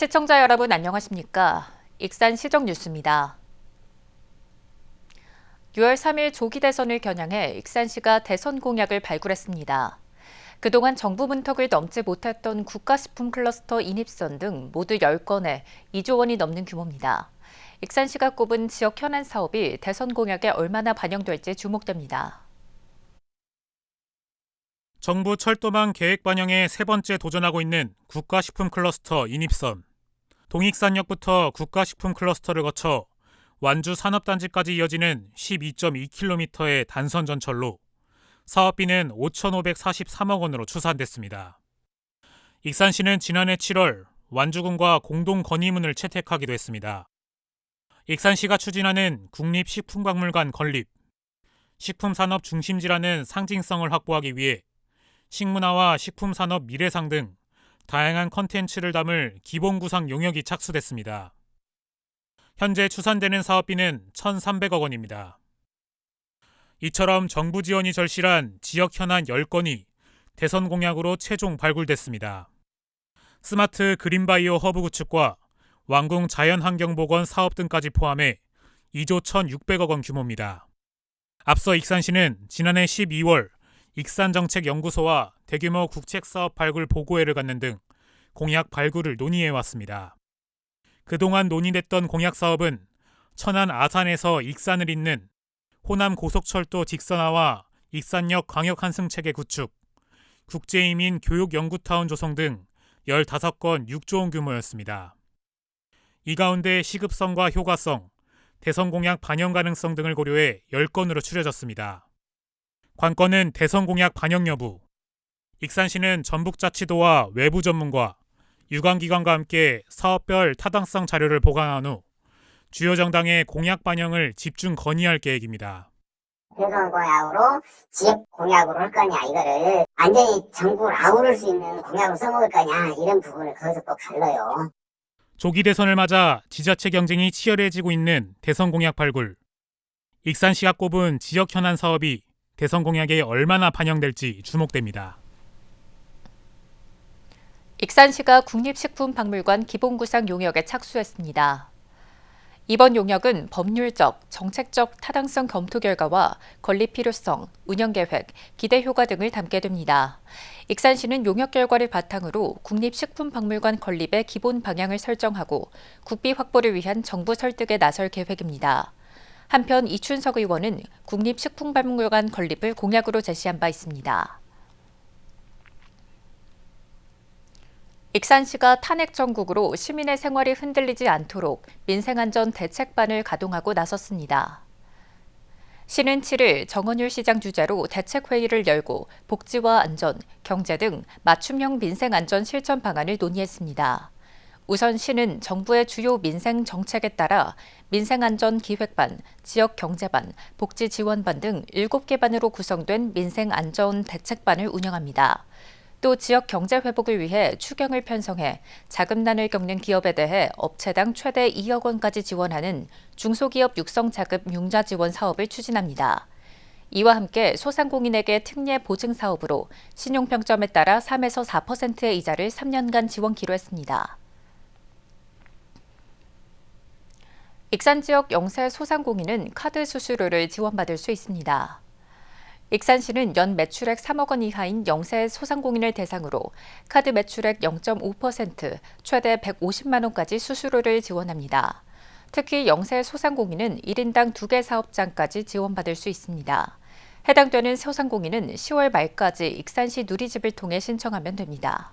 시청자 여러분 안녕하십니까? 익산 시정 뉴스입니다. 6월 3일 조기 대선을 겨냥해 익산시가 대선 공약을 발굴했습니다. 그동안 정부 문턱을 넘지 못했던 국가식품 클러스터 인입선 등 모두 10건에 2조 원이 넘는 규모입니다. 익산시가 꼽은 지역 현안 사업이 대선 공약에 얼마나 반영될지 주목됩니다. 정부 철도망 계획 반영에 세 번째 도전하고 있는 국가식품 클러스터 인입선. 동익산역부터 국가식품 클러스터를 거쳐 완주 산업단지까지 이어지는 12.2km의 단선 전철로 사업비는 5,543억 원으로 추산됐습니다. 익산시는 지난해 7월 완주군과 공동 건의문을 채택하기도 했습니다. 익산시가 추진하는 국립식품박물관 건립, 식품산업 중심지라는 상징성을 확보하기 위해 식문화와 식품산업 미래상 등 다양한 컨텐츠를 담을 기본 구상 용역이 착수됐습니다. 현재 추산되는 사업비는 1,300억 원입니다. 이처럼 정부 지원이 절실한 지역 현안 10건이 대선 공약으로 최종 발굴됐습니다. 스마트 그린바이오 허브 구축과 왕궁 자연환경보건 사업 등까지 포함해 2조 1,600억 원 규모입니다. 앞서 익산시는 지난해 12월 익산정책연구소와 대규모 국책사업 발굴 보고회를 갖는 등 공약 발굴을 논의해 왔습니다. 그동안 논의됐던 공약 사업은 천안 아산에서 익산을 잇는 호남 고속철도 직선화와 익산역 광역 환승체계 구축, 국제이민 교육연구타운 조성 등 15건 6조 원 규모였습니다. 이 가운데 시급성과 효과성, 대선 공약 반영 가능성 등을 고려해 10건으로 추려졌습니다. 관건은 대선 공약 반영 여부. 익산시는 전북자치도와 외부 전문가, 유관기관과 함께 사업별 타당성 자료를 보관한 후 주요 정당의 공약 반영을 집중 건의할 계획입니다. 대선 공약으로 지역 공약으로 할 거냐 이거를 완전히 정부를 아우를 수 있는 공약으로 써먹을 거냐 이런 부분을 거기서 또 갈라요. 조기 대선을 맞아 지자체 경쟁이 치열해지고 있는 대선 공약 발굴. 익산시가 꼽은 지역 현안 사업이 대선 공약에 얼마나 반영될지 주목됩니다. 익산시가 국립식품박물관 기본구상 용역에 착수했습니다. 이번 용역은 법률적, 정책적 타당성 검토 결과와 건립 필요성, 운영 계획, 기대 효과 등을 담게 됩니다. 익산시는 용역 결과를 바탕으로 국립식품박물관 건립의 기본 방향을 설정하고 국비 확보를 위한 정부 설득에 나설 계획입니다. 한편 이춘석 의원은 국립식품박물관 건립을 공약으로 제시한 바 있습니다. 익산시가 탄핵 정국으로 시민의 생활이 흔들리지 않도록 민생안전 대책반을 가동하고 나섰습니다. 시는 7일 정원율 시장 주재로 대책회의를 열고 복지와 안전, 경제 등 맞춤형 민생안전 실천 방안을 논의했습니다. 우선 시는 정부의 주요 민생 정책에 따라 민생안전 기획반, 지역경제반, 복지지원반 등 7개 반으로 구성된 민생안전 대책반을 운영합니다. 또 지역 경제 회복을 위해 추경을 편성해 자금난을 겪는 기업에 대해 업체당 최대 2억 원까지 지원하는 중소기업 육성 자금 융자 지원 사업을 추진합니다. 이와 함께 소상공인에게 특례 보증 사업으로 신용평점에 따라 3에서 4%의 이자를 3년간 지원키로 했습니다. 익산 지역 영세 소상공인은 카드 수수료를 지원받을 수 있습니다. 익산시는 연 매출액 3억 원 이하인 영세 소상공인을 대상으로 카드 매출액 0.5% 최대 150만 원까지 수수료를 지원합니다. 특히 영세 소상공인은 1인당 2개 사업장까지 지원받을 수 있습니다. 해당되는 소상공인은 10월 말까지 익산시 누리집을 통해 신청하면 됩니다.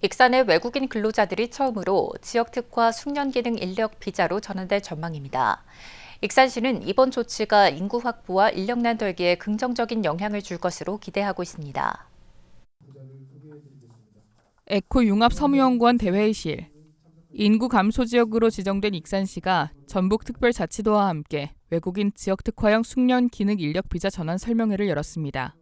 익산의 외국인 근로자들이 처음으로 지역 특화 숙련 기능 인력 비자로 전환될 전망입니다. 익산시는 이번 조치가 인구 확보와 인력난 덜기에 긍정적인 영향을 줄 것으로 기대하고 있습니다. 에코 융합 섬유연구원 대회의실 인구 감소 지역으로 지정된 익산시가 전북특별자치도와 함께 외국인 지역 특화형 숙련 기능 인력 비자 전환 설명회를 열었습니다.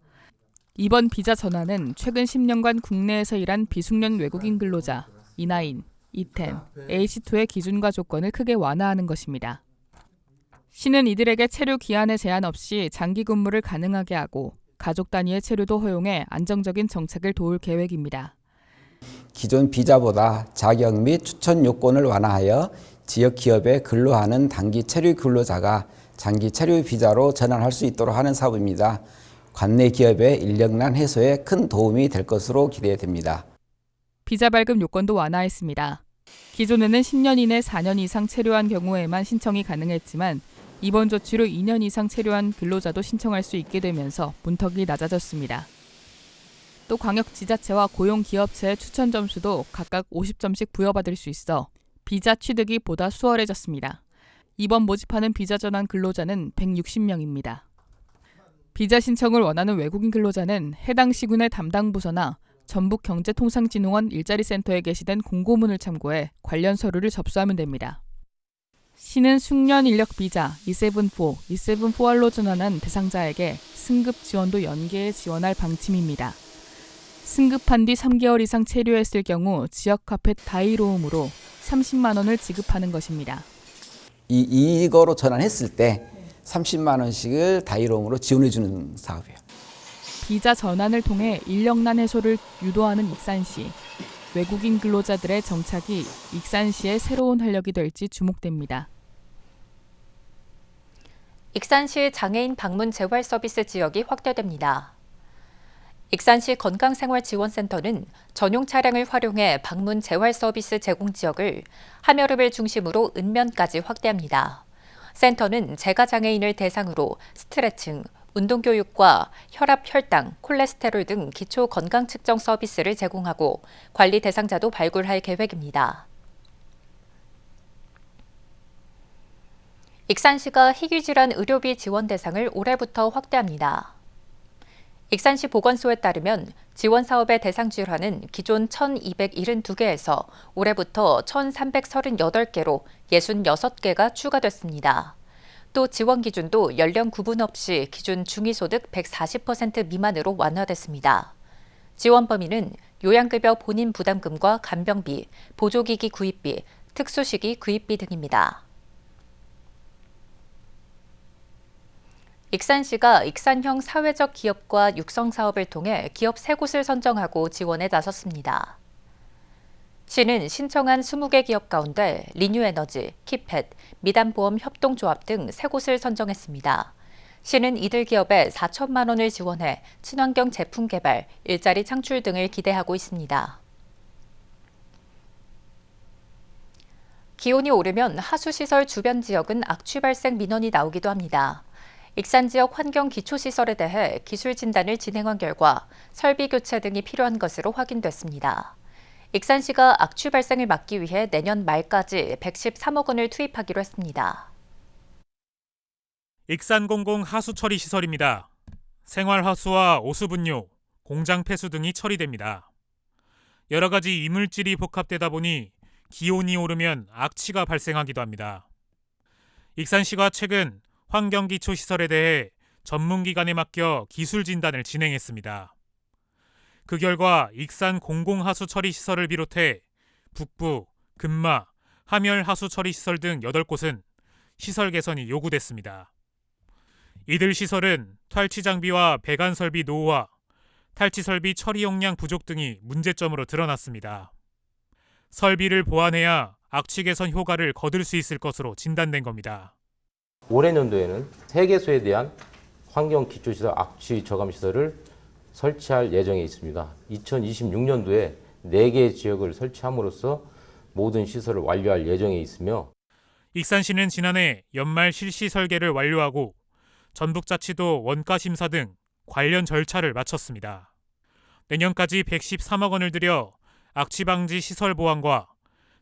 이번 비자 전환은 최근 10년간 국내에서 일한 비숙련 외국인 근로자 이나인, 이템, AC2의 기준과 조건을 크게 완화하는 것입니다. 시는 이들에게 체류 기한에 제한 없이 장기 근무를 가능하게 하고 가족 단위의 체류도 허용해 안정적인 정책을 도울 계획입니다. 기존 비자보다 자격 및 추천 요건을 완화하여 지역 기업에 근로하는 단기 체류 근로자가 장기 체류 비자로 전환할 수 있도록 하는 사업입니다. 관내 기업의 인력난 해소에 큰 도움이 될 것으로 기대됩니다. 비자 발급 요건도 완화했습니다. 기존에는 10년 이내 4년 이상 체류한 경우에만 신청이 가능했지만 이번 조치로 2년 이상 체류한 근로자도 신청할 수 있게 되면서 문턱이 낮아졌습니다. 또 광역 지자체와 고용 기업체의 추천 점수도 각각 50점씩 부여받을 수 있어 비자 취득이 보다 수월해졌습니다. 이번 모집하는 비자 전환 근로자는 160명입니다. 비자 신청을 원하는 외국인 근로자는 해당 시군의 담당 부서나 전북경제통상진흥원 일자리센터에 게시된 공고문을 참고해 관련 서류를 접수하면 됩니다. 시는 숙련 인력 비자 274, 274R로 전환한 대상자에게 승급 지원도 연계해 지원할 방침입니다. 승급한 뒤 3개월 이상 체류했을 경우 지역 카페 다이로움으로 30만 원을 지급하는 것입니다. 이 이거로 전환했을 때 30만 원씩을 다이롬으로 지원해 주는 사업이에요. 비자 전환을 통해 인력난 해소를 유도하는 익산시. 외국인 근로자들의 정착이 익산시의 새로운 활력이 될지 주목됩니다. 익산시 장애인 방문 재활 서비스 지역이 확대됩니다. 익산시 건강생활지원센터는 전용 차량을 활용해 방문 재활 서비스 제공 지역을 함여름을 중심으로 읍면까지 확대합니다. 센터는 재가장애인을 대상으로 스트레칭, 운동교육과 혈압, 혈당, 콜레스테롤 등 기초 건강 측정 서비스를 제공하고 관리 대상자도 발굴할 계획입니다. 익산시가 희귀질환 의료비 지원 대상을 올해부터 확대합니다. 익산시 보건소에 따르면 지원 사업의 대상 질환은 기존 1,272개에서 올해부터 1,338개로 66개가 추가됐습니다. 또 지원 기준도 연령 구분 없이 기준 중위소득 140% 미만으로 완화됐습니다. 지원 범위는 요양급여 본인 부담금과 간병비, 보조기기 구입비, 특수시기 구입비 등입니다. 익산시가 익산형 사회적 기업과 육성 사업을 통해 기업 세 곳을 선정하고 지원에 나섰습니다. 시는 신청한 20개 기업 가운데 리뉴에너지, 키펫, 미담보험 협동조합 등 세 곳을 선정했습니다. 시는 이들 기업에 4천만 원을 지원해 친환경 제품 개발, 일자리 창출 등을 기대하고 있습니다. 기온이 오르면 하수시설 주변 지역은 악취 발생 민원이 나오기도 합니다. 익산 지역 환경 기초시설에 대해 기술 진단을 진행한 결과 설비 교체 등이 필요한 것으로 확인됐습니다. 익산시가 악취 발생을 막기 위해 내년 말까지 113억 원을 투입하기로 했습니다. 익산공공 하수 처리 시설입니다. 생활 하수와 오수분뇨, 공장 폐수 등이 처리됩니다. 여러 가지 이물질이 복합되다 보니 기온이 오르면 악취가 발생하기도 합니다. 익산시가 최근 환경기초시설에 대해 전문기관에 맡겨 기술 진단을 진행했습니다. 그 결과 익산 공공하수 처리 시설을 비롯해 북부, 금마, 함열 하수 처리 시설 등 8곳은 시설 개선이 요구됐습니다. 이들 시설은 탈취 장비와 배관 설비 노후화, 탈취 설비 처리 용량 부족 등이 문제점으로 드러났습니다. 설비를 보완해야 악취 개선 효과를 거둘 수 있을 것으로 진단된 겁니다. 올해 년도에는 세 개소에 대한 환경 기초시설 악취 저감 시설을 설치할 예정에 있습니다. 2026년도에 4개 지역을 설치함으로써 모든 시설을 완료할 예정에 있으며 익산시는 지난해 연말 실시 설계를 완료하고 전북자치도 원가 심사 등 관련 절차를 마쳤습니다. 내년까지 113억 원을 들여 악취 방지 시설 보완과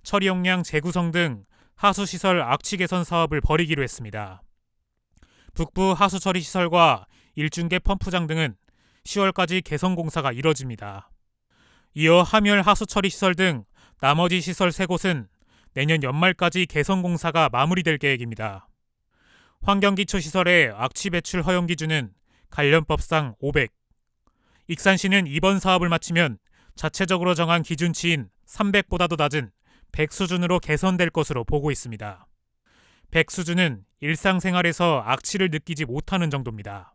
처리 용량 재구성 등 하수 시설 악취 개선 사업을 벌이기로 했습니다. 북부 하수 처리 시설과 일중계 펌프장 등은 10월까지 개선 공사가 이뤄집니다. 이어 함열 하수 처리 시설 등 나머지 시설 3곳은 내년 연말까지 개선 공사가 마무리될 계획입니다. 환경기초시설의 악취 배출 허용 기준은 관련법상 500. 익산시는 이번 사업을 마치면 자체적으로 정한 기준치인 300보다도 낮은 100 수준으로 개선될 것으로 보고 있습니다. 100 수준은 일상생활에서 악취를 느끼지 못하는 정도입니다.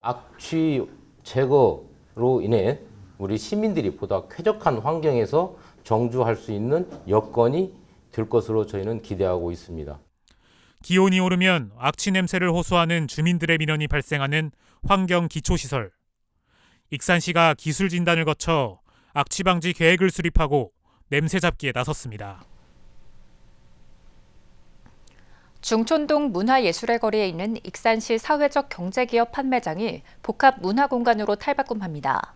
악취 제거로 인해 우리 시민들이 보다 쾌적한 환경에서 정주할 수 있는 여건이 될 것으로 저희는 기대하고 있습니다. 기온이 오르면 악취 냄새를 호소하는 주민들의 민원이 발생하는 환경 기초 시설. 익산시가 기술 진단을 거쳐 악취 방지 계획을 수립하고 냄새 잡기에 나섰습니다. 중촌동 문화예술의 거리에 있는 익산시 사회적 경제기업 판매장이 복합 문화공간으로 탈바꿈합니다.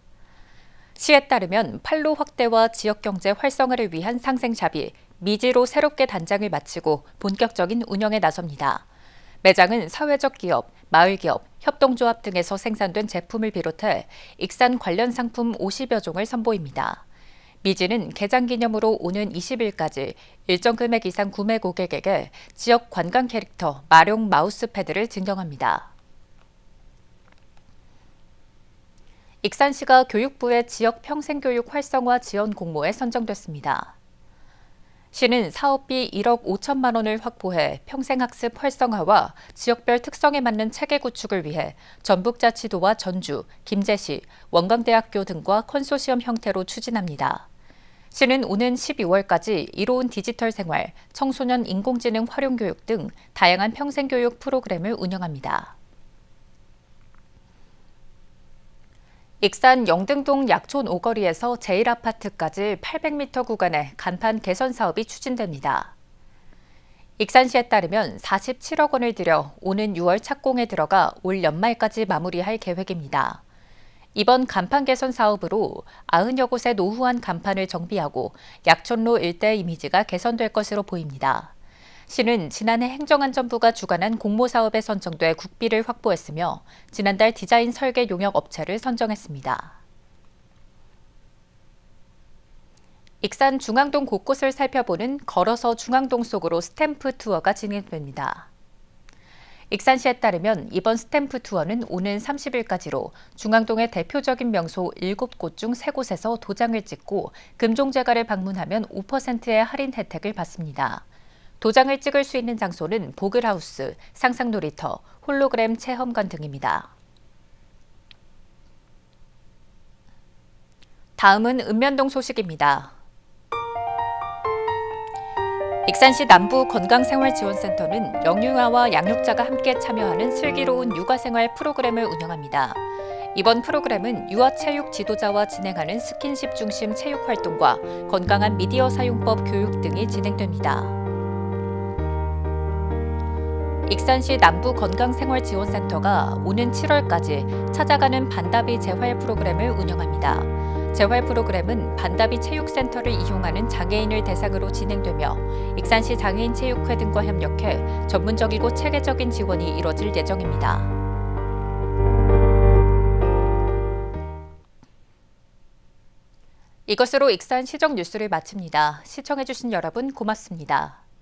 시에 따르면 판로 확대와 지역경제 활성화를 위한 상생샵이 미지로 새롭게 단장을 마치고 본격적인 운영에 나섭니다. 매장은 사회적 기업, 마을 기업, 협동조합 등에서 생산된 제품을 비롯해 익산 관련 상품 50여 종을 선보입니다. 미지는 개장 기념으로 오는 20일까지 일정 금액 이상 구매 고객에게 지역 관광 캐릭터 마룡 마우스패드를 증정합니다. 익산시가 교육부의 지역 평생교육 활성화 지원 공모에 선정됐습니다. 시는 사업비 1억 5천만 원을 확보해 평생학습 활성화와 지역별 특성에 맞는 체계 구축을 위해 전북자치도와 전주, 김제시, 원광대학교 등과 컨소시엄 형태로 추진합니다. 시는 오는 12월까지 이로운 디지털 생활, 청소년 인공지능 활용 교육 등 다양한 평생 교육 프로그램을 운영합니다. 익산 영등동 약촌 오거리에서 제1아파트까지 800m 구간의 간판 개선 사업이 추진됩니다. 익산시에 따르면 47억 원을 들여 오는 6월 착공에 들어가 올 연말까지 마무리할 계획입니다. 이번 간판 개선 사업으로 90여 곳의 노후한 간판을 정비하고 약촌로 일대 이미지가 개선될 것으로 보입니다. 시는 지난해 행정안전부가 주관한 공모 사업에 선정돼 국비를 확보했으며 지난달 디자인 설계 용역 업체를 선정했습니다. 익산 중앙동 곳곳을 살펴보는 걸어서 중앙동 속으로 스탬프 투어가 진행됩니다. 익산시에 따르면 이번 스탬프 투어는 오는 30일까지로 중앙동의 대표적인 명소 7곳 중 3곳에서 도장을 찍고 금종제가를 방문하면 5%의 할인 혜택을 받습니다. 도장을 찍을 수 있는 장소는 보글하우스, 상상놀이터, 홀로그램 체험관 등입니다. 다음은 읍면동 소식입니다. 익산시 남부 건강생활지원센터는 영유아와 양육자가 함께 참여하는 슬기로운 육아생활 프로그램을 운영합니다. 이번 프로그램은 유아체육 지도자와 진행하는 스킨십 중심 체육 활동과 건강한 미디어 사용법 교육 등이 진행됩니다. 익산시 남부 건강생활지원센터가 오는 7월까지 찾아가는 반다비 재활 프로그램을 운영합니다. 재활 프로그램은 반다비 체육센터를 이용하는 장애인을 대상으로 진행되며 익산시 장애인 체육회 등과 협력해 전문적이고 체계적인 지원이 이뤄질 예정입니다. 이것으로 익산 시정 뉴스를 마칩니다. 시청해주신 여러분 고맙습니다.